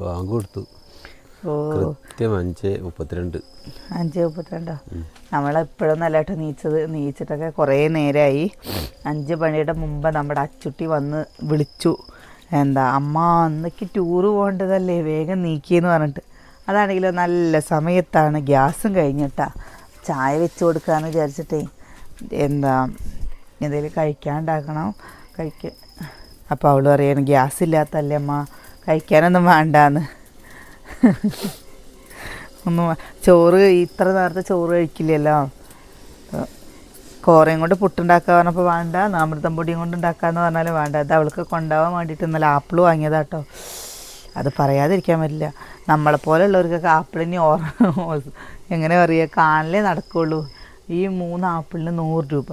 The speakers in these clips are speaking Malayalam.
ബാങ്ക് കൊടുത്തു കൃത്യം അഞ്ച് മുപ്പത്തിരണ്ട്. അഞ്ച് മുപ്പത്തിരണ്ടോ? നമ്മളെപ്പോഴും നല്ലതായിട്ട് നീച്ചത് നീച്ചിട്ടൊക്കെ കുറേ നേരമായി അഞ്ച് മണിയുടെ മുമ്പ് നമ്മുടെ അച്ചുട്ടി വന്ന് വിളിച്ചു. എന്താ അമ്മ അന്നേക്ക് ടൂറ് പോകേണ്ടതല്ലേ? വേഗം നീക്കിയെന്ന് പറഞ്ഞിട്ട്. അതാണെങ്കിലോ നല്ല സമയത്താണ് ഗ്യാസും കഴിഞ്ഞിട്ടാ. ചായ വെച്ച് കൊടുക്കാന്ന് വിചാരിച്ചിട്ടേ. എന്താ എന്തെങ്കിലും കഴിക്കാണ്ടാക്കണം. കഴിക്ക. അപ്പോൾ അവൾ പറയാണ് ഗ്യാസ് ഇല്ലാത്തല്ലേ അമ്മ? കഴിക്കാനൊന്നും വേണ്ടാന്ന്. ഒന്നും ചോറ് ഇത്ര നേരത്തെ ചോറ് കഴിക്കില്ലല്ലോ. കോറയും കൊണ്ട് പുട്ടുണ്ടാക്കാൻ പറഞ്ഞപ്പോൾ വേണ്ട അമൃതം പൊടിയും കൊണ്ട് ഉണ്ടാക്കാന്ന് പറഞ്ഞാലും വേണ്ട. അത് അവൾക്ക് കൊണ്ടുപോകാൻ വേണ്ടിയിട്ട് ഇന്നലെ ആപ്പിൾ വാങ്ങിയതാട്ടോ. അത് പറയാതിരിക്കാൻ പറ്റില്ല. നമ്മളെ പോലെയുള്ളവർക്കൊക്കെ ആപ്പിളിനി ഓർ എങ്ങനെ പറയുക കാണലേ നടക്കുള്ളൂ. ഈ മൂന്ന് ആപ്പിളിന് നൂറ് രൂപ.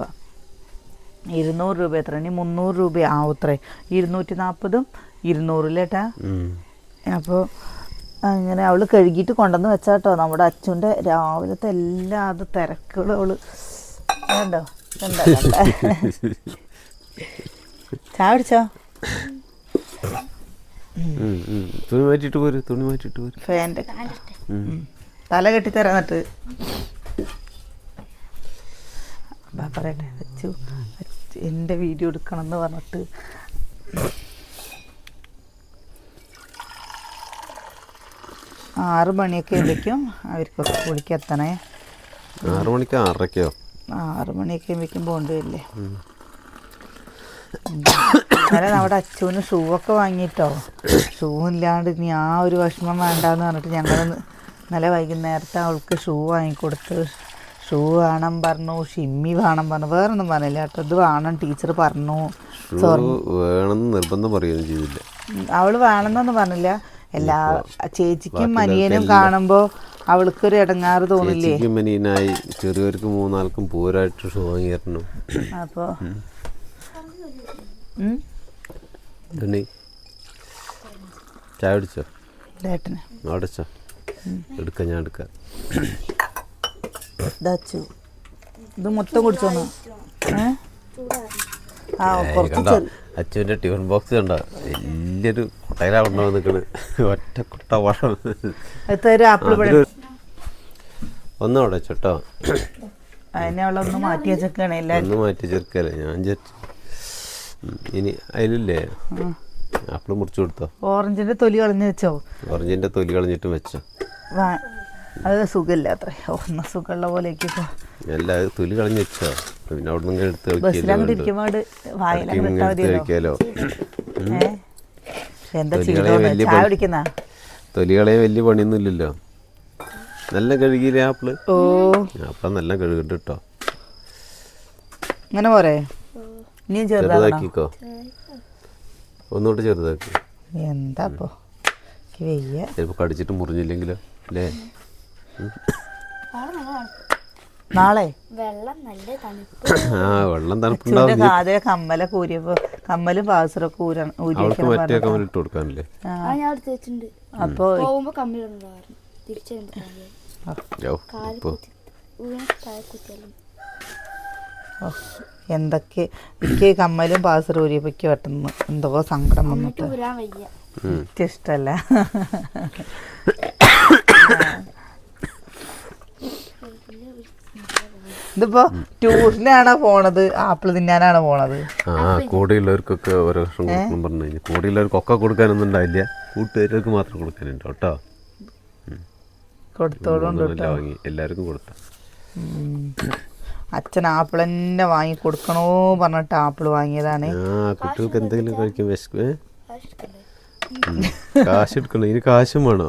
ഇരുന്നൂറ് രൂപ എത്ര? ഇനി മുന്നൂറ് രൂപ ആവും ആവത്രേ ഇരുന്നൂറ്റി നാൽപ്പതും ഇരുന്നൂറിലേട്ടാ. അപ്പോൾ അങ്ങനെ അവൾ കഴുകിയിട്ട് കൊണ്ടുവന്ന് വെച്ചാട്ടോ. നമ്മുടെ അച്ഛന്റെ രാവിലത്തെ എല്ലാ അത് തിരക്കുകളും അവൾ. കണ്ടോ? കണ്ടോ? ചായ പിടിച്ചോ. തുണി മാറ്റിട്ട് പോര് തുണി മാറ്റിട്ട് പോര്. ഫാന്റെ ഉം. തല കെട്ടി തരാന്നിട്ട് പറയട്ടെ അച്ചു അച്ചു എന്റെ വീഡിയോ എടുക്കണം എന്ന് പറഞ്ഞിട്ട്. ആറ് മണിയൊക്കെ ആകുമ്പോഴേക്കും അവർക്കൊക്കെ കുളിക്ക് എത്തണേ. ആറ് മണിക്ക് ആറരക്കോ ആറ് മണിയൊക്കെ ആകുമ്പോഴേക്കും പോകേണ്ടി വരില്ലേ? അല്ല നമ്മുടെ അച്ചുവിന് ഷൂ ഒക്കെ വാങ്ങിയിട്ടോ? ഷൂ ഇല്ലാണ്ട് ഇനി ആ ഒരു വിഷമം വേണ്ടാന്ന് പറഞ്ഞിട്ട് ഞങ്ങൾ ഇന്നലെ വൈകുന്നേരത്തെ അവൾക്ക് ഷൂ വാങ്ങിക്കൊടുത്ത്. ഷൂ വേണം പറഞ്ഞു ഷിമ്മി വേണം പറഞ്ഞു. വേറൊന്നും പറഞ്ഞില്ല കേട്ടോ. ഇത് വേണം ടീച്ചർ പറഞ്ഞു. വേണമെന്ന് നിർബന്ധം പറയുകയും ചെയ്തില്ല. അവൾ വേണമെന്നൊന്നും പറഞ്ഞില്ല. എല്ലാ ചേച്ചിക്കും മനിയനും കാണുമ്പോൾ അവൾക്കൊരു ഇടങ്ങാറ് തോന്നില്ലേ? ചേച്ചിക്കും മനീനായി ചെറിയവർക്ക് മൂന്നാൾക്കും പൂരായിട്ട് സുഖീകരണം അപ്പോൾ ചായ അടിച്ചോ ഏട്ടന് അടച്ചോ എടുക്കാം ഞാൻ എടുക്കാം. ഇത് മൊത്തം കുടിച്ചോന്നു? ആ കുറച്ച് അച്ഛന്റെ ടിഫിൻ ബോക്സ് കണ്ടോ? വലിയൊരു കുട്ടയിലാ കൊണ്ടുവന്ന് നിൽക്കണ് ഒറ്റ കുട്ട അത് പഴം. ഒന്നും അവിടെ ചോട്ടോ അതിനെ അവളൊന്ന് മാറ്റി വെച്ചേക്കാണ് ഒന്ന് മാറ്റി ചേർക്കല്ലേ ഞാൻ ഇനി അതിലില്ലേ? ആപ്പിൾ മുറിച്ച് കൊടുത്തോ? ഓറഞ്ചിന്റെ തൊലി കളഞ്ഞു വെച്ചോ? ഓറഞ്ചിന്റെ തൊലി കളഞ്ഞിട്ടും വെച്ചോ. അത് സുഖമില്ല അത്ര. ഒന്ന് സുഖമുള്ള പോലെ ഇപ്പോൾ എല്ലാ തൊലി കളഞ്ഞു വെച്ചോ. പിന്നെ അവിടെ നിന്ന് എടുത്ത് കഴിക്കാലോ ഏ എന്താ തൊലി ചെയ്തോ കളയാൻ വലിയ പണിയൊന്നുമില്ലല്ലോ. നല്ല കഴുകിയില്ലേ ആപ്പിൾ? ഓ. അപ്പം നല്ല കഴുകിട്ട് കേട്ടോ അങ്ങനെ പോരെ? ഇനിയും ചെറുതാക്കിക്കോ. ഒന്നുകൂടെ ചെറുതാക്കി. എന്താ അപ്പോ? ചിലപ്പോൾ കടിച്ചിട്ട് മുറിഞ്ഞില്ലെങ്കിലോ അല്ലേ? നാളെ? വെള്ളം നല്ല തണുപ്പ്. ആ വെള്ളം തണുപ്പുണ്ടാവും. നീ- കാതിലെ കമ്മലൊക്കെ ഊരിയപ്പോ കമ്മലും പാസറൊക്കെ ഊര അവൾക്ക് ഊരിയൊക്കെ മറ്റേ കമ്മൽ ഇട്ട് കൊടുക്കാനല്ലേ? ആ, ഞാൻ എടുത്ത് വെച്ചിട്ടുണ്ട്. അപ്പോ പോകുമ്പോ തിരിച്ചു കാൽ കുത്തിയാലും ഓ, എന്തൊക്കെ എനിക്ക് കമ്മലും പാസറും ഊരിയപ്പോഴേക്ക് വെട്ടുന്നു എന്തോ സങ്കടം വന്നിട്ട്. ഊരാൻ വയ്യ. എനിക്ക് ഇഷ്ടല്ല ഇതിപ്പോ ട്യൂഷനാണോ പോണത്? ആപ്പിൾ തിന്നാനാണോ പോണത്? ആ കൂടെയുള്ളവർക്കൊക്കെ ഓരോ വർഷം കൊടുക്കണം പറഞ്ഞു കഴിഞ്ഞാൽ കൂടെയുള്ളവർക്കൊക്കെ കൊടുക്കാനൊന്നും ഉണ്ടാവില്ല കൂട്ടുകാർക്ക് മാത്രം കൊടുക്കാനുണ്ട് കേട്ടോ. കൊടുത്തോളും മൂന്നെണ്ണം എല്ലാവർക്കും കൊടുത്ത. അച്ഛൻ ആപ്പിൾ തന്നെ വാങ്ങി കൊടുക്കണോ പറഞ്ഞിട്ട് ആപ്പിൾ വാങ്ങിയതാണ്. കുട്ടികൾക്ക് എന്തെങ്കിലും കഴിക്കും വിശക്കും? കാശ് എടുക്കണം ഇനി കാശും വേണോ?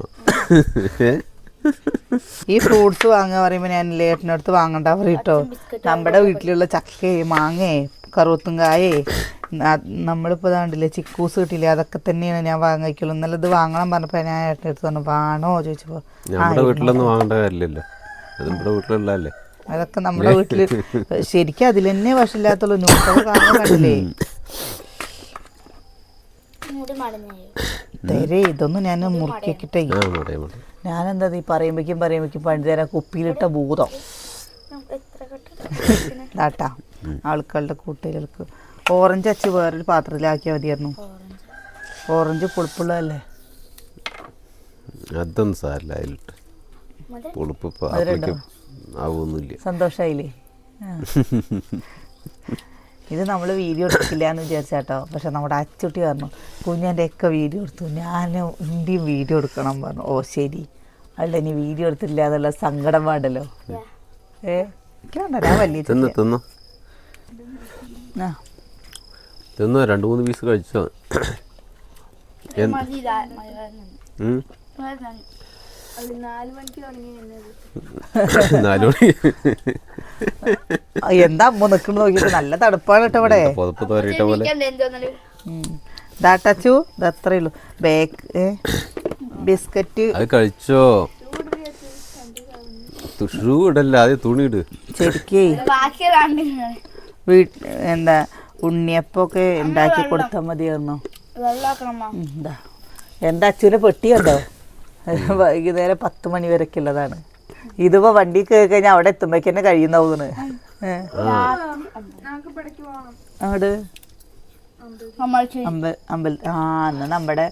ഈ ഫ്രൂട്ട്സ് വാങ്ങുക പറയുമ്പോൾ ഞാൻ ലേട്ടനടുത്ത് വാങ്ങണ്ട പറയട്ടോ നമ്മുടെ വീട്ടിലുള്ള ചക്കയെ മാങ്ങയെ കറുവത്തുങ്കായേ നമ്മളിപ്പോൾ ഇതാണ്ടില്ലേ ചിക്കൂസ് കിട്ടില്ലേ അതൊക്കെ തന്നെയാണ് ഞാൻ വാങ്ങിക്കുള്ളൂ എന്നാലും ഇത് വാങ്ങണം പറഞ്ഞപ്പോൾ ഞാൻ ഏട്ടനടുത്ത് പറഞ്ഞു വാണോ? ചോദിച്ചപ്പോൾ നമ്മുടെ വീട്ടിലൊന്നും വാങ്ങേണ്ട കാര്യമില്ലല്ലോ. അത് നമ്മുടെ വീട്ടിലുള്ളതല്ലേ. അതൊക്കെ നമ്മുടെ വീട്ടിൽ ശരിക്കും അതിൽ തന്നെ വശമില്ലാത്തുള്ളൂ ന്യൂസ് കാണാൻ കണ്ടില്ലേ. തരേ ഇതൊന്നും ഞാൻ മുറുക്കിക്കിട്ടേ മടേ ഞാനെന്താ ഈ പറയുമ്പോഴേക്കും പറയുമ്പോഴേക്കും പണിതരാ കുപ്പിയിലിട്ട ഭൂതം. നമുക്ക് എത്ര കെട്ടിടം ഇതാട്ടാ ആൾക്കാരുടെ കൂട്ടുകാർക്ക് ഓറഞ്ച് അച്ച് വേറൊരു പാത്രത്തിലാക്കിയാൽ മതിയായിരുന്നു. ഓറഞ്ച് ഓറഞ്ച് പുളിപ്പുള്ളതല്ലേ? അതൊന്നും സാരില്ല അതിലിട്ട്. പുളിപ്പ് സന്തോഷമായില്ലേ. ഇത് നമ്മൾ വീഡിയോ എടുക്കില്ല എന്ന് വിചാരിച്ചാട്ടോ. പക്ഷെ നമ്മുടെ അച്ചുട്ടി പറഞ്ഞു കുഞ്ഞന്റെ ഒക്കെ വീഡിയോ എടുത്തു ഞാൻ ഇന്ത്യയും വീഡിയോ എടുക്കണം പറഞ്ഞു. ഓ ശരി. അല്ല ഇനി വീഡിയോ എടുത്തില്ല എന്നുള്ള സങ്കടം പാടല്ലോ. ഏഹ് ഏ ഞാൻ വലിയ തിന്ന് തിന്നു. ആ. തിന്നു? രണ്ട് മൂന്ന് പീസ് കഴിച്ചോ? എന്ത്? നാല് മണിക്ക് അമ്മ നിക്കണ നോക്കിട്ട് നല്ല തണുപ്പാണ് കേട്ടോ ഇവിടെ. പുതപ്പ് പോലെ. ദാട്ടച്ചു ഇത് ഉള്ളൂ. Bake biscuit. അത് കഴിച്ചോ? ഷൂ ഇടല്ല ആദ്യം തുണി ഇട്. ശരിക്കേ വീട്ട് എന്താ ഉണ്ണിയപ്പൊക്കെ ഉണ്ടാക്കി കൊടുത്താൽ മതിയായിരുന്നു. എന്താ അച്ഛനെ പെട്ടി കണ്ടോ? വൈകുന്നേരം പത്ത് മണി വരെയൊക്കെ ഉള്ളതാണ്. ഇതിപ്പോ വണ്ടി കയറി കഴിഞ്ഞാൽ അവിടെ എത്തുമ്പോഴേക്ക് തന്നെ കഴിയുന്നാവുന്നു. അങ്ങോട്ട് അമ്പൽ അമ്പൽ ആ അന്ന് നമ്മുടെ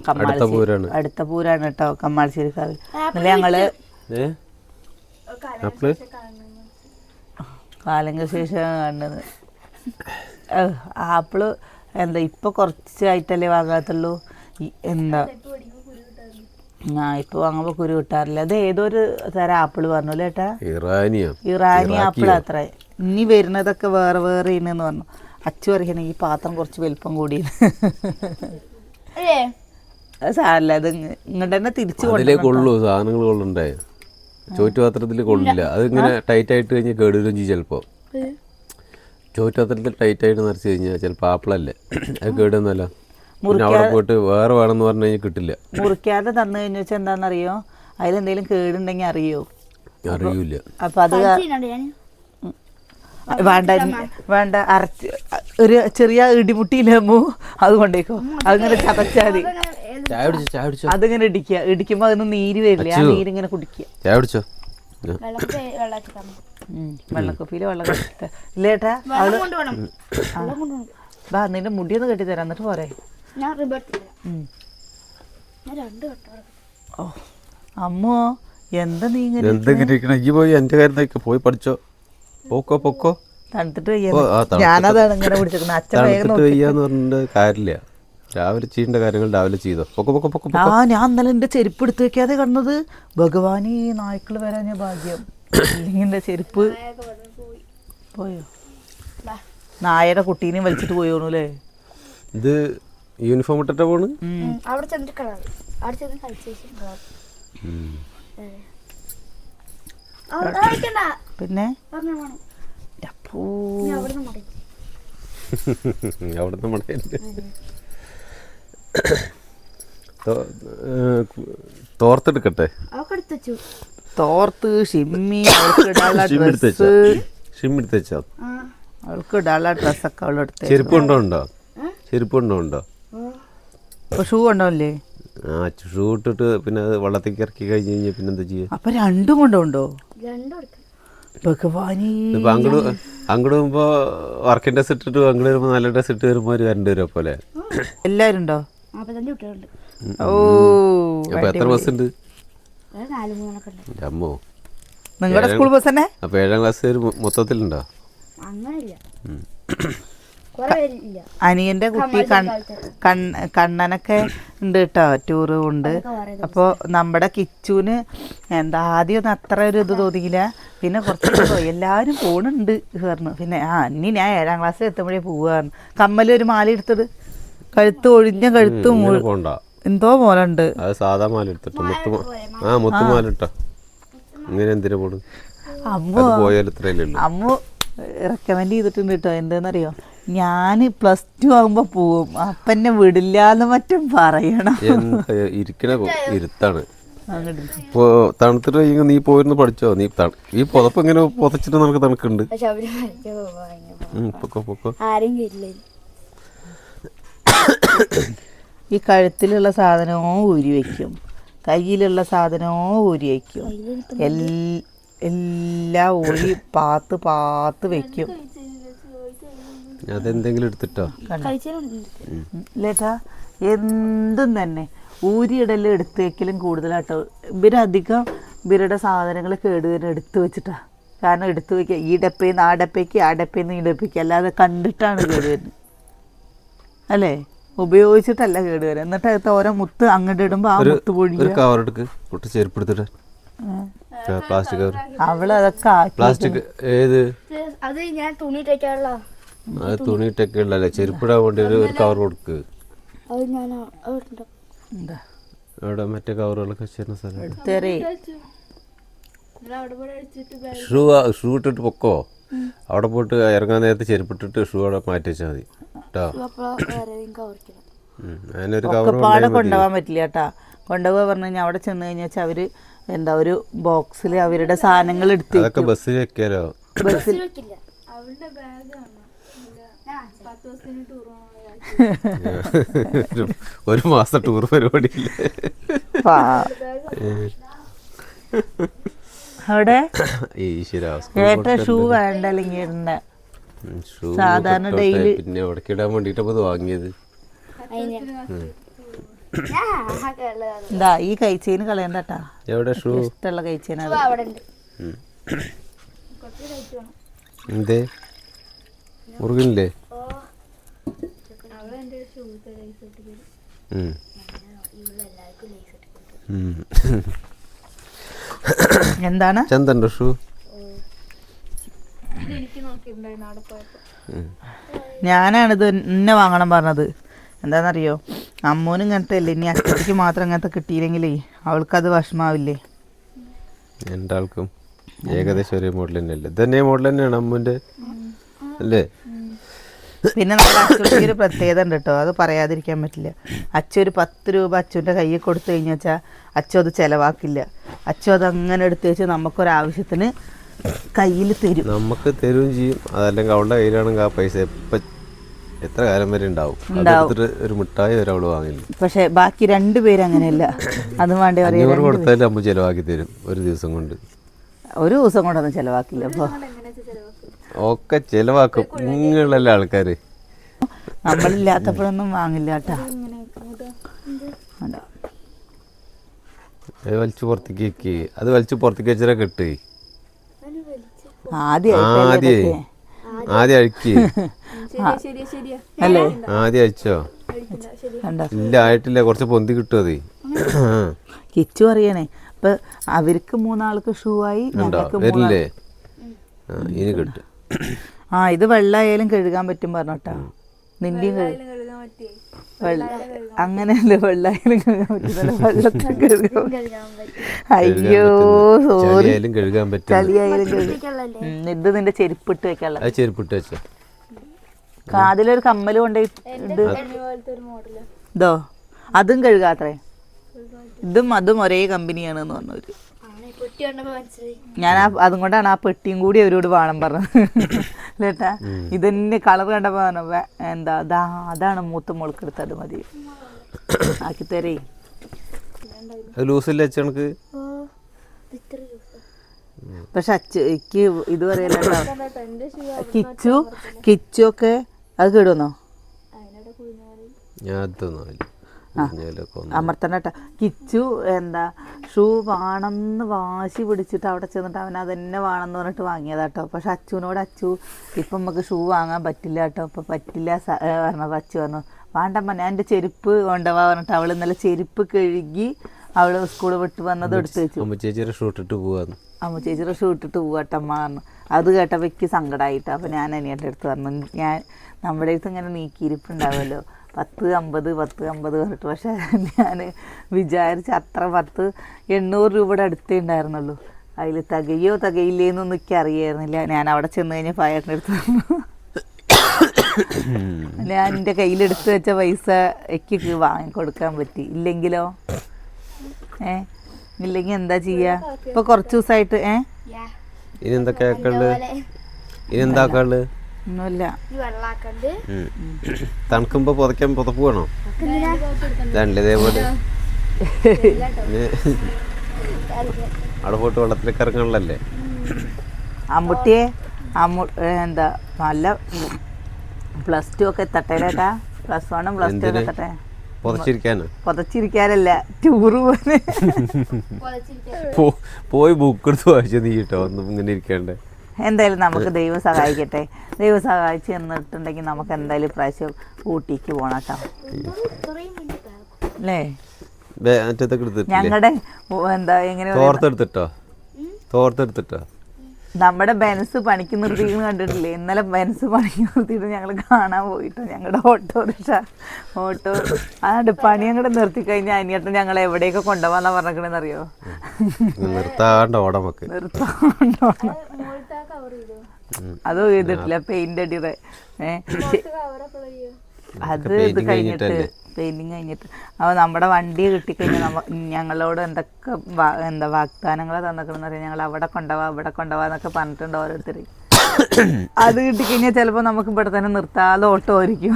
അടുത്ത കമ്മാളശ്ശേരി പൂരാണ്. അടുത്ത പൂരാണ് കേട്ടോ കമ്മാളശ്ശേരിക്കാവ് ഇന്നലെ ഞങ്ങൾ ഏ? ആപ്പിൾ? കാലങ്ങൾക്ക് ശേഷം കാണുന്നത്. ആപ്പിൾ എന്താ ഇപ്പൊ കുറച്ചായിട്ടല്ലേ വാങ്ങാത്തുള്ളൂ? എന്താ? ആ ഇപ്പൊ വാങ്ങുമ്പോ കുരു കിട്ടാറില്ല. അത് ഏതൊരു തരം ആപ്പിൾ പറഞ്ഞു ഏട്ടാ? ഇറാനിയ. ഇറാനി ആപ്പിൾ അത്ര. ഇനി വരുന്നതൊക്കെ വേറെ വേറെ ഇന്നെന്ന് പറഞ്ഞു. അച്ചു പറയണേ ഈ പാത്രം കുറച്ച് വലിപ്പം കൂടി അത് സാരല്ല അത് ഇങ്ങ- ഇങ്ങോട്ട് തന്നെ തിരിച്ചു അതിലേ കൊള്ളൂ സാധനങ്ങൾ കൊള്ളണ്ടേ? ചോറ്റുപാത്രത്തിൽ കൊള്ളില്ല. അത് ഇങ്ങനെ ടൈറ്റ് ആയിട്ട് കഴിഞ്ഞാൽ കേടുവരും ചെയ്യും ചിലപ്പോൾ ചോറ്റുപാത്രത്തിൽ ടൈറ്റ് ആയിട്ട് നിറച്ച് കഴിഞ്ഞാൽ ചിലപ്പോൾ ആപ്പിളല്ലേ? അത് കേടുവന്നല്ല. അവിടെ പോയിട്ട് വേറെ വേണമെന്ന് പറഞ്ഞു കഴിഞ്ഞാൽ കിട്ടില്ല. മുറിക്കാതെ തന്നു കഴിഞ്ഞു വെച്ചാൽ എന്താണെന്നറിയോ അതിലെന്തെങ്കിലും കേടുണ്ടെങ്കിൽ അറിയോ? അറിയൂല അപ്പൊ അത് വേണ്ട വേണ്ട അരച്ച് ഒരു ചെറിയ ഇടിമുട്ടിയില്ലാമോ അത് കൊണ്ടേക്കോ. അതിങ്ങനെ ചതച്ചാതി അതിങ്ങനെ ഇടിക്കുക. ഇടിക്കുമ്പോ അതൊന്നും നീര് വരില്ല. ആ. നീരിങ്ങനെ കുടിക്കുക. ചായ തന്നു. വെള്ളം ഇല്ലേട്ടാ അവൾ നിന്റെ മുടിയൊന്ന് കെട്ടി തരാം എന്നിട്ട് പോരെ. ഞാൻ. രണ്ട് ഓ അമ്മോ എന്താ നീ ഇങ്ങനെ എന്തെങ്കിലും ഇരിക്കണം? ഈ പോയി എന്റെ കാര്യം നോക്കി. പോയി പഠിച്ചോ. പോക്കോ പോക്കോ. തണുത്തിട്ട് ഞാനതാണ് ഇങ്ങനെ പിടിച്ചിരിക്കുന്നത് അച്ഛൻ വേഗം തണുത്തിട്ട് വയ്യാന്ന് പറഞ്ഞിട്ട് കാര്യമില്ല. രാവിലെ ചെയ്യേണ്ട കാര്യങ്ങൾ രാവിലെ ചെയ്തോ. പൊക്കോ പൊക്കോ പൊക്കോ ആ ഞാൻ ഇന്നലെ എന്റെ ചെരുപ്പ് എടുത്ത് വെക്കാതെ കണ്ടത് ഭഗവാനി നായ്ക്കൾ വരാൻ ഞാൻ ഭാഗ്യം. എന്റെ ചെരുപ്പ് പോയി. നായയുടെ കുട്ടീനെയും വലിച്ചിട്ട് പോയോണല്ലേ ഇത് യൂണിഫോം ഇട്ടിട്ട് പോണ്? അവിടെ ചെന്നിട്ട് കളർ അവിടെ ചെന്ന് കളിച്ച ശേഷം കളർ പിന്നെ? അവിടുന്ന് തോർത്തെടുക്കട്ടെ? തോർത്ത് ഷിമ്മി അവൾക്ക് ഇടാനുള്ള ഷിം എടുത്ത് വെച്ചോ? ഡ്രസ്സ് ഷിം എടുത്ത് വെച്ചോ? ആ. അവൾക്ക് ഇടാനുള്ള ഡ്രസ്സൊക്കെ അവളെടുത്ത് ചെരുപ്പ് ഉണ്ടോ? ഉണ്ടോ ചെരുപ്പ് ഉണ്ടോ? ഷൂ കൊണ്ടോല്ലേ ആ ഷൂ ഇട്ടിട്ട് പിന്നെ അത് വെള്ളത്തേക്ക് ഇറക്കി കഴിഞ്ഞ് കഴിഞ്ഞാൽ പിന്നെ എന്താ ചെയ്യുക അപ്പൊ രണ്ടും കൊണ്ടുണ്ടോ രണ്ടും ഭഗവാനി. ഇപ്പൊ അങ്ങോട്ട് അങ്ങോട്ട് പോകുമ്പോ വർക്കിംഗ് ഡ്രസ് ഇട്ടിട്ട് അങ്ങോട്ട് വരുമ്പോ നല്ല ഡ്രസ് ഇട്ട് വരുമ്പോ ഒരു കരണ്ട് വരും പോലെ എല്ലാരും ഉണ്ടോ? ഓ അപ്പൊ എത്ര ബസ് ഉണ്ട്? അമ്മോ. നിങ്ങളുടെ സ്കൂൾ ബസ് തന്നെ? അപ്പൊ ഏഴാം ക്ലാസ് മൊത്തത്തിലുണ്ടോ? അങ്ങനെയില്ല. അനിയന്റെ കുട്ടി കണ്ണനൊക്കെ ഉണ്ട് കേട്ടോ ടൂറ് ഉണ്ട്. അപ്പോൾ നമ്മുടെ കിച്ചുവിന് എന്താ ആദ്യം ഒന്നും അത്ര ഒരു ഇത് തോന്നിയില്ല. പിന്നെ കുറച്ച് എല്ലാവരും പോണുണ്ട് പറഞ്ഞു. പിന്നെ ആ ഇനി ഞാൻ ഏഴാം ക്ലാസ്സിൽ എത്തുമ്പോഴേ പോവാന്ന്. കമ്മൽ ഒരു മാല എടുത്തത്. കഴുത്ത് ഒഴിഞ്ഞ കഴുത്ത് എന്തോ പോലെ ഉണ്ട്. സാധാ മാല എടുത്തിട്ട് ആ മുത്ത് മാല ഇട്ടോ. ഇങ്ങനെ എന്തിനാ പോണ് അമ്മ. അമ്മ റെക്കമെൻഡ് ചെയ്തിട്ടുണ്ട് കേട്ടോ എന്താണെന്നറിയോ ഞാൻ പ്ലസ് ടു ആകുമ്പോ പോവും. അപ്പന്നെ വിടില്ലാന്ന് വിടില്ല എന്ന് മറ്റും പറയണം ഇരിക്കണ ഇരുത്താണ്. ഇപ്പോ തണുത്തിട്ട് കഴിയുമ്പോൾ നീ പോയിരുന്നു പഠിച്ചോ? നീ ഈ പുതപ്പ് ഇങ്ങനെ പുതച്ചിട്ട് നമുക്ക് തണുക്കുണ്ട്. പൊക്കോ പൊക്കോ. ഈ കഴുത്തിലുള്ള സാധനമോ ഊരി വെക്കും. കയ്യിലുള്ള സാധനമോ ഊരി വയ്ക്കും എല്ലാ എല്ലാം ഊരി പാത്ത് പാത്ത് വെക്കും. അതെന്തെങ്കിലും എടുത്തിട്ടോ? ലേട്ടാ എന്തും തന്നെ. ഊരിയിടൽ എടുത്തേക്കിലും വെക്കലും കൂടുതലാട്ടോ. ഇവരധികം ഇവരുടെ സാധനങ്ങൾ കേടുവരും എടുത്തു വെച്ചിട്ടാ. കാരണം എടുത്തു വെക്കുക ഈ ഡപ്പയിൽ നിന്ന് ആ ഡപ്പയ്ക്ക് ആ ഡപ്പയിൽ നിന്ന് ഈ ഡപ്പയ്ക്ക് അല്ലാതെ കണ്ടിട്ടാണ് കേടുവരുന്നത് അല്ലേ? ഉപയോഗിച്ചിട്ടല്ല കേടുവരുന്നത് എന്നിട്ട് അകത്ത് ഓരോ മുത്ത് അങ്ങോട്ട് ഇടുമ്പോൾ ആ മുത്ത് പൊഴിഞ്ഞു ഒരു കവർ എടുക്ക്. കുട്ടി ചെരുപ്പ് എടുത്തിട്ട് പ്ലാസ്റ്റിക് കവർ അവളതൊക്കെ ആക്കി പ്ലാസ്റ്റിക് ഏത്? അത് ഞാൻ തുണി തയ്ക്കാനുള്ള അത് തുണിയിട്ടൊക്കെ ഉള്ളല്ലേ ചെരുപ്പിടാൻ വേണ്ടി ഒരു ഒരു കവർ കൊടുക്ക്. അത് ഞാൻ അവിടെ എന്താ? അവിടെ മറ്റേ കവറുകളൊക്കെ ചെയ്യുന്ന സ്ഥലം. എടുത്തേറേ ഷൂ ഷൂ ഇട്ടിട്ട് പൊക്കോ? അവിടെ പോയിട്ട് ഇറങ്ങാൻ നേരത്തെ ചെരുപ്പിട്ടിട്ട് ഷൂ അവിടെ മാറ്റി വെച്ചാൽ മതി കേട്ടോ. അതിനൊരു കവർ പാടെ കൊണ്ടുപോകാൻ പറ്റില്ല കേട്ടാ കൊണ്ടുപോകാൻ പറഞ്ഞു കഴിഞ്ഞാൽ അവിടെ ചെന്ന് കഴിഞ്ഞാൽ അവർ എന്താ ഒരു ബോക്സിൽ അവരുടെ സാധനങ്ങൾ എടുത്ത് അതൊക്കെ ബസ്സിൽ വെക്കാലോ? ബസ്സിൽ വെക്കില്ല. അവളുടെ ബാഗാണ് ഒരു- ഒരു മാസം ടൂർ പരിപാടി അവിടെ? ഷൂ വേണ്ട അല്ലെങ്കിൽ ഇടണ്ട. ഷൂ സാധാരണ ഡെയിലി പിന്നെ അവിടേക്ക് ഇടാൻ വേണ്ടിട്ട് വാങ്ങിയത്. ഈ കൈച്ചേന് കളയണ്ട എവിടെ ഷൂ? ഇഷ്ടമുള്ള കൈച്ചേന അവിടെ ഉണ്ട്. ഉം. എന്തേ? മുറുകില്ലേ അവളെ എന്റെ ഷൂ ലൈസ് ഇട്ട് തരും ഉം. ഉം. എന്താണ്? ചന്തണ്ടോ ഷൂ. ഞാനാണിത് എന്നെ വാങ്ങണം പറഞ്ഞത്. എന്താണെന്നറിയോ അമ്മൂനും ഇങ്ങനത്തെ അല്ലേ? ഇനി അച്ഛക്ക് മാത്രം ഇങ്ങനത്തെ കിട്ടിയില്ലെങ്കിലേ അവൾക്കത് വിഷമാവില്ലേ? എന്താൾക്കും ഏകദേശം ഒരേ മോഡൽ തന്നെയല്ലേ? ഇതന്നെ മോഡൽ തന്നെയാണ് അമ്മൂന്റെ അല്ലേ? പിന്നെ നമ്മുടെ അച്ഛന്റെ ഒരു പ്രത്യേകത ഉണ്ട് കേട്ടോ. അത് പറയാതിരിക്കാൻ പറ്റില്ല. അച്ഛ ഒരു പത്ത് രൂപ അച്ഛന്റെ കയ്യിൽ കൊടുത്തു കഴിഞ്ഞാൽ വെച്ചാൽ അച്ഛ അത് ചിലവാക്കില്ല. അച്ഛ അത് അങ്ങനെ എടുത്തു വെച്ച് നമുക്കൊരാവശ്യത്തിന് കയ്യിൽ തരും. നമുക്ക് തരും ചെയ്യും. അതല്ലെങ്കിൽ അവളുടെ കയ്യിലാണെങ്കിൽ ആ പൈസ എപ്പം എത്ര കാലം വരെ ഉണ്ടാവും. ഒരു മിഠായി വരെ അവൾ വാങ്ങില്ല. പക്ഷെ ബാക്കി രണ്ടുപേരും അങ്ങനെയല്ല. അത് വേണ്ടി അഞ്ഞൂറ് പറയാം കൊടുത്താലും അമ്മ ചിലവാക്കി തരും ഒരു ദിവസം കൊണ്ട്. ഒരു ദിവസം കൊണ്ടൊന്നും ചിലവാക്കില്ല അപ്പോൾ ഒക്കെ ചെലവാക്കും. നിങ്ങളല്ലേ ആൾക്കാര്. നമ്മളില്ലാത്തപ്പോഴൊന്നും വാങ്ങില്ല കേട്ടാ. അതാ. വലിച്ചു പുറത്തേക്ക് വെക്ക്. അത് വലിച്ചു പുറത്തേക്ക് വെച്ചാൽ കെട്ട്. ആദ്യേ? ആദ്യം. അഴിക്ക്. അല്ലേ? ആദ്യം അഴിച്ചോ? കഴിക്കണ്ട ശരി കണ്ടോ? ഇല്ല ആയിട്ടില്ല. കുറച്ച് പൊന്തി കിട്ടും അത്. കിച്ചു അറിയണേ അപ്പൊ അവർക്ക് മൂന്നാൾക്ക് ഷൂ ആയി ഞങ്ങൾക്ക് ഇനി കിട്ടും. ആ ഇത് വെള്ളമായാലും കഴുകാൻ പറ്റും പറഞ്ഞോട്ടാ. നിന്റെയും വെള്ള അങ്ങനെയല്ലേ വെള്ളമായാലും കഴുകാൻ പറ്റില്ല വെള്ളത്തിൽ കഴുകാൻ അയ്യോ സോറി ചളിയായാലും കഴുകാൻ പറ്റും ചളിയായാലും കഴുകും. ഉം, ഇത് നിന്റെ ചെരുപ്പിട്ട് വെക്കാനുള്ള അത് ചെരുപ്പിട്ട് വെച്ച. കാതിലൊരു കമ്മൽ കൊണ്ടേ എന്റെ പോലത്തെ ഒരു മോഡൽ ഇതോ അതും കഴുകാത്രേ. ഇതും അതും ഒരേ കമ്പനിയാണെന്ന് പറഞ്ഞവര്. ഞാൻ ആ അതും കൊണ്ടാണ് ആ പെട്ടിയും കൂടി അവരോട് വേണം പറഞ്ഞത്. ഇത് ഇതന്നെ കളർ കണ്ടപ്പോ പറഞ്ഞു, എന്താ അതാ അതാണ് മൂത്ത മുളക്ക് അത് മതി. ആക്കി തരേ. ലൂസില്ല വെച്ച ഓ ഇത്ര ദിവസം പക്ഷെ അച്ഛക്ക് ഇത് പറയല്ലോ കിച്ചു കിച്ചു ഒക്കെ അത് കേടുവന്നോ? ഞാൻ അതൊന്നും അമർത്തണട്ടാ കിച്ചു എന്താ ഷൂ വേണമെന്ന് വാശി പിടിച്ചിട്ട് അവിടെ ചെന്നിട്ട് അവൻ അതെന്നെ വേണമെന്ന് പറഞ്ഞിട്ട് വാങ്ങിയതാട്ടോ പക്ഷെ അച്ചുവിനോട് അച്ചു ഇപ്പം നമുക്ക് ഷൂ വാങ്ങാൻ പറ്റില്ല കേട്ടോ ഇപ്പം പറ്റില്ല പറഞ്ഞത് അച്ചു പറഞ്ഞു വേണ്ടമ്മ ഞാൻ എന്റെ ചെരുപ്പ് കൊണ്ടുപോവാ പറഞ്ഞിട്ട് അവൾ ഇന്നലെ ചെരുപ്പ് കഴുകി അവൾ സ്കൂൾ വിട്ട് വന്നത് എടുത്ത് വെച്ചു. ഷൂ ഇട്ടിട്ട് പോവാന്ന്. അമ്മ ചേച്ചിയുടെ ഷൂ ഇട്ടിട്ട് പോവാട്ടമ്മ പറഞ്ഞു. അത് കേട്ടപ്പോൾ എനിക്ക് സങ്കടമായിട്ട് അപ്പോൾ ഞാൻ അനിയന്റെ അടുത്ത് പറഞ്ഞു ഞാൻ നമ്മുടെ അടുത്ത് ഇങ്ങനെ നീക്കിയിരിപ്പുണ്ടാവുമല്ലോ പത്ത് അമ്പത് പത്ത് അമ്പത് പറഞ്ഞിട്ട് പക്ഷേ ഞാൻ വിചാരിച്ച അത്ര പത്ത് എണ്ണൂറ് രൂപയുടെ അടുത്തേ ഉണ്ടായിരുന്നുള്ളൂ. അതിൽ തികയോ തകയില്ലേന്നൊന്നും എനിക്ക് അറിയായിരുന്നില്ല. ഞാൻ അവിടെ ചെന്ന് കഴിഞ്ഞാൽ ഫയറിന്റെ അടുത്ത് ഞാൻ എന്റെ കയ്യിലെടുത്ത് വെച്ച പൈസ എനിക്ക് വാങ്ങിക്കൊടുക്കാൻ പറ്റി. ഇല്ലെങ്കിലോ? ഏ? ഇല്ലെങ്കിൽ എന്താ ചെയ്യാ? ഇപ്പൊ കുറച്ച് ദിവസമായിട്ട് ഏ? ഇനി എന്തൊക്കെയാക്കുള്ളു ഇനി എന്താക്കാൾ ഒന്നുമില്ല. തണുക്കുമ്പോ പുതയ്ക്കാൻ പുതപ്പ് വേണോ? രണ്ടു ഇതേപോലെ. ഇനി അവിടെ പോയിട്ട് വെള്ളത്തിലേക്ക് ഇറങ്ങാനുള്ളല്ലേ അമ്മുട്ടിയെ അമ്മു എന്താ നല്ല പ്ലസ് ടു ഒക്കെ എത്തട്ടെ ചേട്ടാ പ്ലസ് വണ്ണും പ്ലസ് ടു ഒക്കെ? എത്തട്ടെ? പുതച്ചിരിക്കാനല്ല ടൂറ് പോയി ബുക്ക് എടുത്ത് വായിച്ചു നീ കേട്ടോ ഒന്നും ഇങ്ങനെ ഇരിക്കണ്ടേ. എന്തായാലും നമുക്ക് ദൈവം സഹായിക്കട്ടെ. ദൈവം സഹായിച്ച് എന്നിട്ടുണ്ടെങ്കിൽ നമുക്ക് എന്തായാലും പ്രാവശ്യം ഊട്ടിക്ക് പോകണം കേട്ടോ. അല്ലേ? ഞങ്ങളുടെ എന്താ എങ്ങനെ തോർത്തെടുത്തിട്ടോ? തോർത്തെടുത്തിട്ടോ? നമ്മുടെ ബെൻസ് പണിക്ക് നിർത്തിയെന്ന് കണ്ടിട്ടില്ലേ? ഇന്നലെ ബെൻസ് പണിക്ക് നിർത്തിയിട്ട് ഞങ്ങൾ കാണാൻ പോയിട്ട് ഞങ്ങളുടെ ഓട്ടോറിക്ഷ ഓട്ടോ ആ പണി അങ്ങോട്ട് നിർത്തി കഴിഞ്ഞാൽ അനിയേട്ടൻ ഞങ്ങൾ എവിടെയൊക്കെ കൊണ്ടുപോകാന്നാ പറഞ്ഞിരിക്കണെന്ന് അറിയോ നിർത്താണ്ട് ഓടാൻ വെക്ക് നിർത്താണ്ടോ അത് ചെയ്തിട്ടില്ല പെയിന്റ് അടിയുടെ. ഏഹ് അത് ഇത് കഴിഞ്ഞിട്ട് പെയിന്റിങ് കഴിഞ്ഞിട്ട്. അപ്പോൾ നമ്മുടെ വണ്ടി കിട്ടിക്കഴിഞ്ഞാൽ നമ്മ ഞങ്ങളോട് എന്തൊക്കെ എന്താ വാഗ്ദാനങ്ങൾ തന്നിട്ടുണ്ടെന്ന് അറിയാം? ഞങ്ങൾ അവിടെ കൊണ്ടുപോവാ അവിടെ കൊണ്ടുപോവാ എന്നൊക്കെ പറഞ്ഞിട്ടുണ്ട് ഓരോരുത്തർ അത് കിട്ടിക്കഴിഞ്ഞാൽ ചിലപ്പോൾ നമുക്ക് ഇവിടെ തന്നെ നിർത്താതെ ഓട്ടോ ആയിരിക്കും.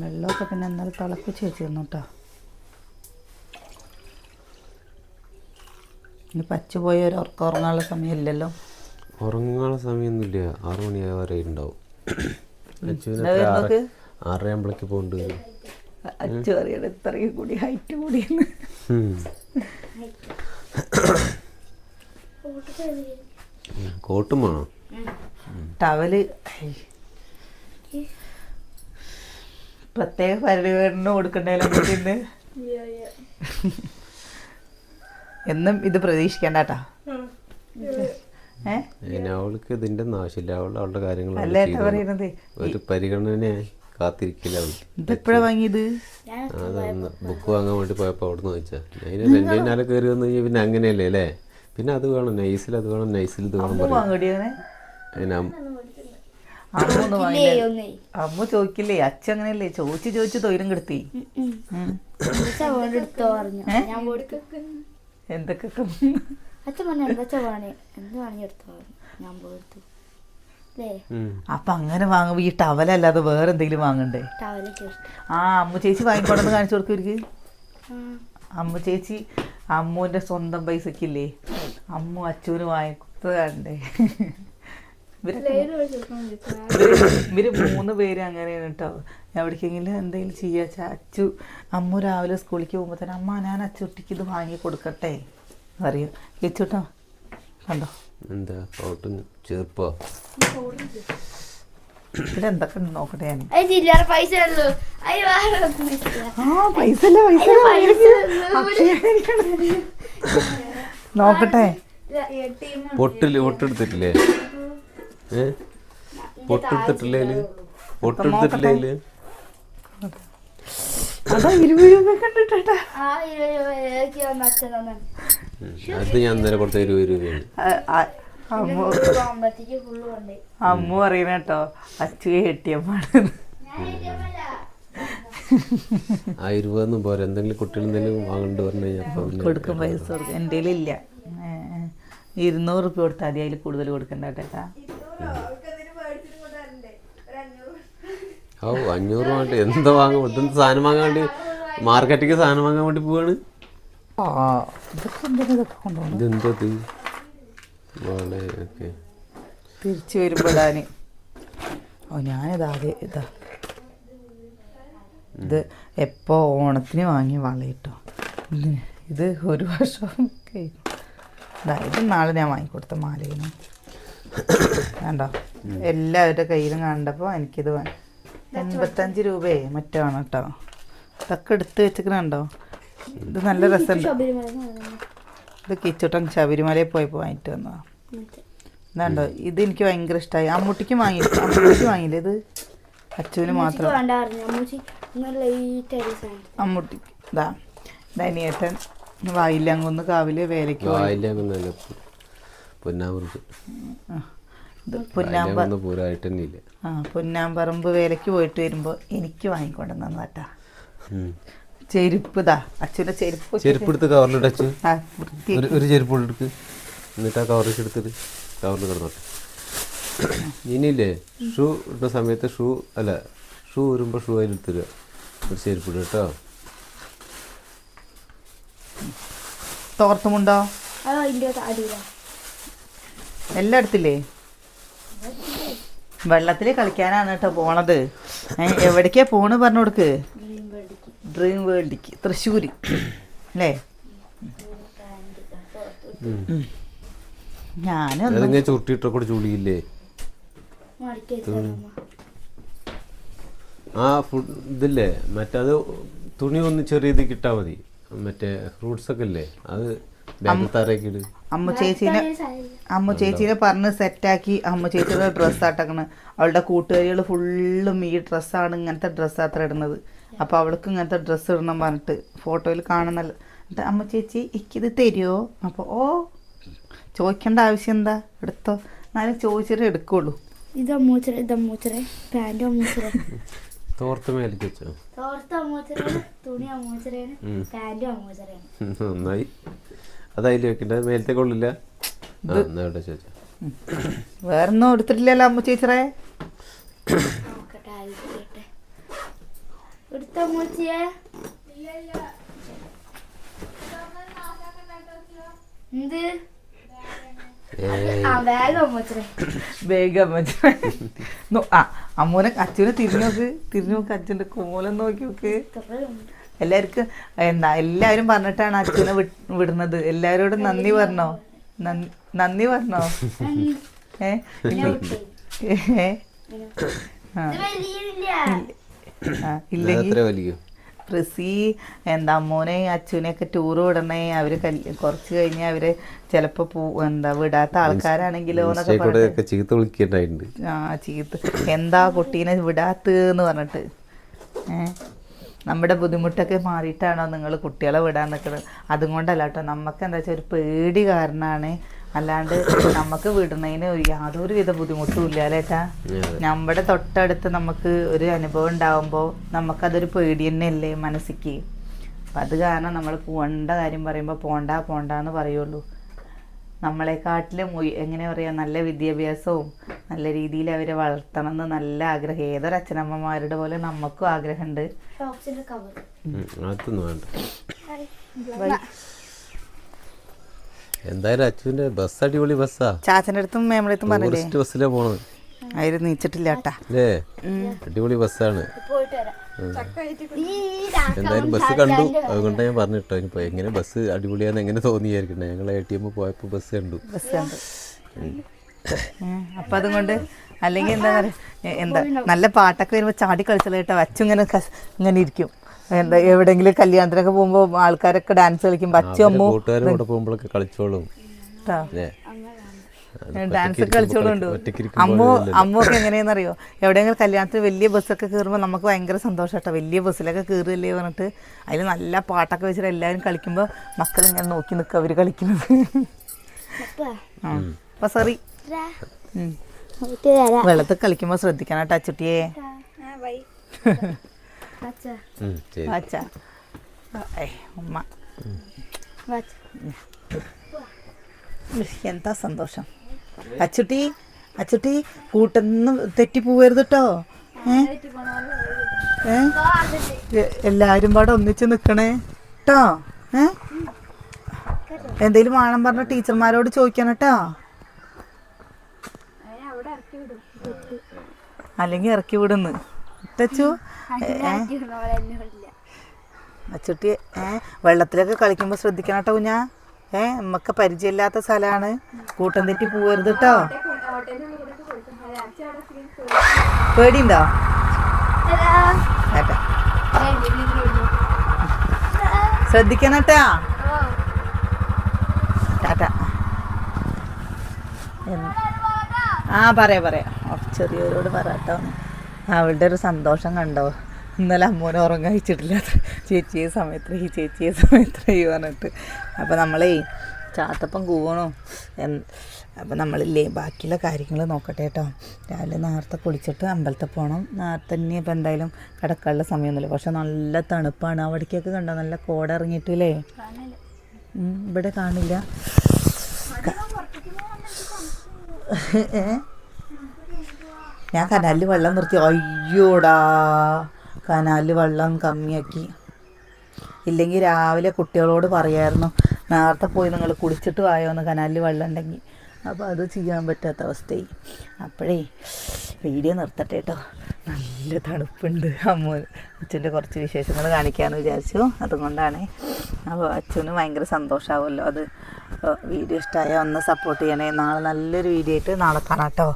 വെള്ളമൊക്കെ പിന്നെ എന്നാലും തിളപ്പിച്ച് വെച്ചിരുന്നു കേട്ടോ ഇനി പച്ച പോയ ഒരു ഉറക്കം ഉറങ്ങാനുള്ള സമയമില്ലല്ലോ. ഉറങ്ങാനുള്ള സമയമൊന്നുമില്ല. ആറു മണി വരെ ഉണ്ടാവും. പോകേണ്ടി അച്ചു അറിയണം ഇത്രയും കൂടി ഹൈറ്റ് കൂടിയെന്ന്. കോട്ടും വേണം? ടവൽ. പ്രത്യേക പരിഗണന കൊടുക്കണ്ടല്ലോ ഇന്ന്? എന്നും ഇത് പ്രതീക്ഷിക്കണ്ട കേട്ടാ. അവൾക്ക് ഇതിന്റെ ആവശ്യമില്ല. അവൾ അവളുടെ കാര്യങ്ങൾ. ഒരു പരിഗണന കാത്തിരിക്കില്ല അവൾ. ഇതെപ്പോഴാ വാങ്ങിയത്? അതൊന്ന് ബുക്ക് വാങ്ങാൻ വേണ്ടി പോയപ്പോൾ അവിടെ നിന്ന് ചോദിച്ചാൽ അതിന് കയറി വന്നു കഴിഞ്ഞാൽ പിന്നെ അങ്ങനെയല്ലേ അല്ലേ? പിന്നെ അത് വേണം നൈസിൽ അത് വേണം നൈസിൽ ഇത് വേണം പറയും. അമ്മ ചോദിക്കില്ലേ അച്ഛ അങ്ങനെയല്ലേ? ചോദിച്ച് ചോദിച്ച് തൊയിലും കൊടുത്തു. എന്തൊക്കെ അച്ഛൻ പറഞ്ഞു എന്താ ചവാണ് എന്ത് വേണമെങ്കിൽ എടുത്തോ? ഞാൻ പോയെടുത്തു. അപ്പൊ അങ്ങനെ വാങ്ങുമ്പോ ഈ ടവലല്ലാതെ വേറെ എന്തെങ്കിലും വാങ്ങണ്ടേ? ആ അമ്മു ചേച്ചി വാങ്ങിക്കൊണ്ടെന്ന് കാണിച്ചു കൊടുക്കും ഇവർക്ക്. അമ്മു ചേച്ചി അമ്മുവിന്റെ സ്വന്തം പൈസക്കില്ലേ? അമ്മു അച്ഛന് വാങ്ങിക്കുന്നത് കണ്ടേ. ഇവരൊക്കെ ഇവർ ഇവർ മൂന്ന് പേര് അങ്ങനെയാണ് കേട്ടോ. എവിടേക്കെങ്കിലും എന്തെങ്കിലും ചെയ്യാച്ചാ അച്ചു അമ്മു രാവിലെ സ്കൂളിലേക്ക് പോകുമ്പോൾ തന്നെ അമ്മ ഞാൻ അച്ചുട്ടിക്ക് ഇത് വാങ്ങി കൊടുക്കട്ടെ. ചേച്ചൂട്ടോ കണ്ടോ? എന്താ? ചേർപ്പോ ഇവിടെ എന്തൊക്കെ ഉണ്ട് നോക്കട്ടെ ഞാൻ. അത് ചില്ലറ പൈസ ഉള്ളൂ. അത് വേറെ ഒന്നുമില്ല. ആ പൈസ ഇല്ല പൈസ ഇല്ല, പൈസ അക്ഷയ നോക്കട്ടെ. പൊട്ടിൽ പൊട്ടെടുത്തിട്ടില്ലേ? ഏ? പൊട്ടെടുത്തിട്ടില്ലേൽ പൊട്ടെടുത്തിട്ടില്ലേൽ അതാ ഇരുപത് രൂപ കണ്ടിട്ടാ ആ ഇരുപത് രൂപ ഏതൊക്കെ വന്ന അച്ഛൻ തന്നെ ഉം. അത് ഞാൻ ഇന്നലെ കൊടുത്ത ഇരുപത് രൂപയാണ്. അമ്മു. ഫുള്ള് കൊണ്ടേ. അമ്മു പറയുന്ന കേട്ടോ അച്ചു കെട്ടിയമ്മാണ് ആ ഇരുപതൊന്നും പോരാ എന്തെങ്കിലും കുട്ടികൾ എന്തെങ്കിലും വാങ്ങണ്ട് പറഞ്ഞു കഴിഞ്ഞാൽ കൊടുക്കും പൈസ കൊടുക്കും. എന്റെ ഇല്ല. ഇരുന്നൂറ് റുപ്യ കൊടുത്താൽ മതി അതിൽ കൂടുതൽ കൊടുക്കണ്ട കേട്ടാ. ഓ അഞ്ഞൂറ് വേണ്ടി. എന്താ വാങ്ങാൻ ഇതെന്ത് സാധനം വാങ്ങാൻ വേണ്ടി? മാർക്കറ്റിക്ക് സാധനം വാങ്ങാൻ വേണ്ടി പോവാണ്? ഇതെന്തത് വളരെ ഓക്കെ. തിരിച്ചു വരുമ്പോഴാന് ഓ ഞാനിതാ അതെ ഇതാ. ഇത് എപ്പോ ഓണത്തിന് വാങ്ങിയ വള കേട്ടോ ഇത് ഒരു വർഷം കഴിഞ്ഞു. ഇതാ നാളെ ഞാൻ വാങ്ങിക്കൊടുത്ത മാലയിന് വേണ്ടോ എല്ലാവരുടെ കയ്യിലും കണ്ടപ്പോൾ എനിക്കിത് വേ- എൺപത്തഞ്ച് രൂപയെ മറ്റോ ആണ് കേട്ടോ ഇതൊക്കെ എടുത്ത് വെച്ചിക്കണുണ്ടോ ഇത് നല്ല രസമുണ്ട്. ഇത് കിച്ചോട്ടൻ ശബരിമലയിൽ പോയപ്പോൾ വാങ്ങിട്ട് വന്നതാ. എന്താണ്ടോ ഇതാണ്ടോ? ഇത് എനിക്ക് ഭയങ്കര ഇഷ്ടമായി അമ്മൂട്ടിക്ക് വാങ്ങി അമ്മൂട്ടിക്ക് വാങ്ങിയില്ലേ. ഇത് അച്ചുവിന് മാത്രം. അമ്മൂട്ടിക്ക്. ഇതാ. ദനിയേട്ടൻ വായില്ലാങ്കുന്ന് കാവിൽ വേലയ്ക്ക് ഇത് പൊന്നാമ്പ ഇല്ല ആ പൊന്നാമ്പറമ്പ് വേലയ്ക്ക് പോയിട്ട് വരുമ്പോൾ എനിക്ക് വാങ്ങിക്കൊണ്ട് നന്നാട്ടാ. ചെരുപ്പ് ഇതാ അച്ഛന്റെ ചെരുപ്പ് ചെരുപ്പ് എടുത്ത് കവറിലിട്ട് അച്ഛൻ. ഒരു ചെരുപ്പ് എടുക്ക് എന്നിട്ട് ആ കവറിൽ എടുത്തിട്ട് കവറിൽ കിടന്നോട്ടെ. ഇനിയില്ലേ ഷൂ ഇടുന്ന സമയത്ത് ഷൂ അല്ല ഷൂ വരുമ്പോൾ ഷൂ അതിൽ എടുത്തരുക ഒരു ചെരുപ്പ് ഇടുക കേട്ടോ. തോർത്തുമുണ്ടോ? എല്ലാം എടുത്തില്ലേ വെള്ളത്തിൽ കളിക്കാനാണ് കേട്ടോ പോണത്. എവിടേക്കാ പോണ് പറഞ്ഞു കൊടുക്ക്? ഡ്രീം വേൾഡിക്ക് തൃശ്ശൂർ അല്ലേ? ഞാനൊന്നും ചുരുട്ടിട്ടൊക്കെ വെച്ചാലമ്മ ആ ഫുഡ് ഇതില്ലേ? മറ്റത് തുണി ഒന്ന് ചെറിയത് കിട്ടാ മതി. മറ്റേ ഫ്രൂട്ട്സ് ഒക്കെ ഇല്ലേ? അത് ബാഗ് തറയൊക്കെ ഇട്. അമ്മ ചേച്ചീനെ അമ്മ ചേച്ചീനെ പറഞ്ഞ് സെറ്റാക്കി അമ്മ ചേച്ചിയുടെ ഡ്രസ്സ് ആട്ടക്കണ്. അവളുടെ കൂട്ടുകാരികൾ ഫുള്ളും ഈ ഡ്രസ്സാണ് ഇങ്ങനത്തെ ഡ്രസ്സ് അത്ര ഇടുന്നത്. അപ്പോൾ അവൾക്ക് ഇങ്ങനത്തെ ഡ്രസ്സ് ഇടണം പറഞ്ഞിട്ട് ഫോട്ടോയിൽ കാണുന്നല്ല. എന്നിട്ട് അമ്മ ചേച്ചി ഇക്കിത് തരുമോ അപ്പോൾ ഓ ചോദിക്കേണ്ട ആവശ്യം എന്താ? എടുത്തോ. എന്നാലും ചോദിച്ചിട്ട് എടുക്കുള്ളൂ. ഇത് അമ്മൂച്ചറ ഇത് അമ്മൂച്ചറ പാന്റ് അമ്മൂച്ചറ തോർത്ത് മേലേക്ക് വെച്ചോ. തോർത്ത് അമ്മൂച്ചറയാണ് തുണി അമ്മൂച്ചറയാണ്. പാന്റ് അമ്മൂച്ചറയാണ് നന്നായി. അത് അതിൽ വെക്കണ്ട. മേലത്തെ കൊള്ളില്ല. വേറൊന്നും എടുത്തിട്ടില്ലല്ലോ അമ്മ ചേച്ചറേ വേഗം ആ അമ്മൂനെ അച്ഛനെ തിരിഞ്ഞു നോക്ക് തിരിഞ്ഞു നോക്ക് അച്ഛന്റെ കോലം നോക്കി നോക്ക് എല്ലാവർക്കും എന്താ എല്ലാവരും പറഞ്ഞിട്ടാണ് അച്ഛനെ വിട്- വിടുന്നത്. എല്ലാവരോടും നന്ദി പറഞ്ഞോ? നന്ദി പറഞ്ഞോ? ഏ? ഇല്ലെങ്കിൽ എന്താ അമ്മോനെ അച്ഛനെയൊക്കെ ടൂർ വിടണേ. അവർ കുറച്ച് കഴിഞ്ഞ് അവർ ചിലപ്പോ പോ എന്താ വിടാത്ത ആൾക്കാരാണെങ്കിലോ എന്നൊക്കെ ചീത്ത വിളിക്കണ്ടായിട്ടുണ്ട്. ആ ചീത്ത. എന്താ കുട്ടീനെ വിടാത്തെന്ന് പറഞ്ഞിട്ട്. ഏ? നമ്മുടെ ബുദ്ധിമുട്ടൊക്കെ മാറിയിട്ടാണോ നിങ്ങൾ കുട്ടികളെ വിടാൻ നിൽക്കുന്നത്? അതും കൊണ്ടല്ല കേട്ടോ നമുക്ക് എന്താ വെച്ചാൽ ഒരു പേടി കാരണമാണ് അല്ലാണ്ട് നമുക്ക് വിടുന്നതിന് യാതൊരു വിധ ബുദ്ധിമുട്ടും ഇല്ല അല്ലേട്ടാ നമ്മുടെ തൊട്ടടുത്ത് നമുക്ക് ഒരു അനുഭവം ഉണ്ടാവുമ്പോൾ നമുക്കതൊരു പേടി തന്നെയല്ലേ മനസ്സിക്ക്? അപ്പം അത് കാരണം നമ്മൾ പോകേണ്ട കാര്യം പറയുമ്പോൾ പോണ്ട പോണ്ടെന്ന് പറയുള്ളൂ. നമ്മളെക്കാട്ടിലും കാട്ടിലും എങ്ങനെ പറയുക നല്ല വിദ്യാഭ്യാസവും നല്ല രീതിയിൽ അവരെ വളർത്തണം എന്ന് നല്ല ആഗ്രഹം. ഏതൊരു അച്ഛനമ്മമാരുടെ പോലെ നമുക്കും ആഗ്രഹമുണ്ട്. എന്തായാലും അച്ഛന്റെ ബസ് അടിപൊളി ബസ്സാ ചാച്ചന്റെ അടുത്തും മേമയുടെ അടുത്തും പറഞ്ഞില്ലേ ടൂറിസ്റ്റ് ബസ്സിലാ പോണത്. അതിൽ നീച്ചിട്ടില്ല കേട്ടാ. അടിപൊളി ബസ്സാണ് പോയിട്ട് വരാം. എന്തായാലും ബസ് കണ്ടു. അതുകൊണ്ടാണ് ഞാൻ പറഞ്ഞിട്ടോ ഇനിയിപ്പോ എങ്ങനെ ബസ് അടിപൊളിയാന്ന് എങ്ങനെ തോന്നിയായിരിക്കണ്ടേ ഞങ്ങൾ എ ടി എം പോയപ്പോ ബസ് കണ്ടു. അപ്പൊ അതുകൊണ്ട് അല്ലെങ്കിൽ എന്താ പറയുക എന്താ നല്ല പാട്ടൊക്കെ വരുമ്പോൾ ചാടി കളിച്ചത് കേട്ടോ അച്ഛൻ ഇങ്ങനെ ഇങ്ങനെ ഇരിക്കും. എന്താ എവിടെങ്കിലും കല്യാണത്തിനൊക്കെ പോകുമ്പോൾ ആൾക്കാരൊക്കെ ഡാൻസ് കളിക്കുമ്പോ അച്ഛൻ അമ്മ കൂട്ടുകാരും കൂടെ പോകുമ്പോഴൊക്കെ കളിച്ചോളും. ഡാൻസ് ഒക്കെ കളിച്ചോളുണ്ട്. അമ്മു അമ്മു ഒക്കെ എങ്ങനെയാണെന്നറിയോ എവിടെയെങ്കിലും കല്യാണത്തിന് വലിയ ബസ്സൊക്കെ കയറുമ്പോൾ നമുക്ക് ഭയങ്കര സന്തോഷം കേട്ടോ വലിയ ബസ്സിലൊക്കെ കയറില്ലേ പറഞ്ഞിട്ട്. അതിൽ നല്ല പാട്ടൊക്കെ വെച്ചിട്ട് എല്ലാവരും കളിക്കുമ്പോൾ മക്കൾ ഇങ്ങനെ നോക്കി നിൽക്കുക അവർ കളിക്കുന്നത്. അപ്പൊ സോറി വെള്ളത്തിൽ കളിക്കുമ്പോൾ ശ്രദ്ധിക്കണം കേട്ടോ അച്ചുട്ടിയെ വാച്ച. ഉമ്മ. എന്താ സന്തോഷം? അച്ചുട്ടി അച്ചുട്ടി കൂട്ടെന്ന് തെറ്റി പോവരുത് കേട്ടോ ഏ? ഏ? എ- എല്ലാരും പാടെ ഒന്നിച്ച് നിക്കണേ. കേട്ടോ ഏ? എന്തേലും വേണം പറഞ്ഞ ടീച്ചർമാരോട് ചോദിക്കണം കേട്ടോ അല്ലെങ്കിൽ ഇറക്കി വിടുന്ന്. ടച്ചു അച്ചുട്ടി ഏ? വെള്ളത്തിലൊക്കെ കളിക്കുമ്പോൾ ശ്രദ്ധിക്കണം കേട്ടോ കുഞ്ഞാ. ഏ നമുക്ക് പരിചയമില്ലാത്ത സ്ഥലമാണ് കൂട്ടം തെറ്റി പോവരുത് കേട്ടോ പേടിയുണ്ടോ? ശ്രദ്ധിക്കണട്ടാ ആ പറയാ പറയാ. ചെറിയവരോട് പറയാട്ടോ അവളുടെ ഒരു സന്തോഷം കണ്ടോ? ഇന്നലെ അമ്മോനെ ഉറങ്ങാൻ വെച്ചിട്ടില്ല ചേച്ചിയെ സമയത്ത് ഈ ചേച്ചിയെ സമയത്ത് ഈ പറഞ്ഞിട്ട്. അപ്പോൾ നമ്മളേ ചാത്തപ്പം കൂവണോ? അപ്പോൾ നമ്മളില്ലേ ബാക്കിയുള്ള കാര്യങ്ങൾ നോക്കട്ടെ കേട്ടോ രാവിലെ നേരത്തെ കുളിച്ചിട്ട് അമ്പലത്തിൽ പോകണം നേരത്തെ തന്നെ ഇപ്പം എന്തായാലും കിടക്കാനുള്ള സമയമൊന്നുമില്ല പക്ഷെ നല്ല തണുപ്പാണ്. അവിടേക്കൊക്കെ കണ്ടോ? നല്ല കോട ഇറങ്ങിയിട്ടില്ലേ? ഇവിടെ കാണില്ല? ഞാൻ കനാലിൽ വെള്ളം നിർത്തി. അയ്യോടാ. കനാലിൽ വെള്ളം കമ്മിയാക്കി. ഇല്ലെങ്കിൽ രാവിലെ കുട്ടികളോട് പറയായിരുന്നു നേരത്തെ പോയി നിങ്ങൾ കുടിച്ചിട്ട് വായോന്ന് കനാലിൽ വെള്ളം ഉണ്ടെങ്കിൽ അപ്പോൾ അത് ചെയ്യാൻ പറ്റാത്ത അവസ്ഥയായി. അപ്പോഴേ വീഡിയോ നിർത്തട്ടെ കേട്ടോ നല്ല തണുപ്പുണ്ട്. അമ്മ അച്ഛന്റെ കുറച്ച് വിശേഷങ്ങൾ കാണിക്കാമെന്ന് വിചാരിച്ചു. അതുകൊണ്ടാണ്. അപ്പോൾ അച്ഛന് ഭയങ്കര സന്തോഷമാവുമല്ലോ അത് വീഡിയോ ഇഷ്ടമായ ഒന്ന് സപ്പോർട്ട് ചെയ്യണേ. നാളെ നല്ലൊരു വീഡിയോ ആയിട്ട് നാളെ കാണാം കേട്ടോ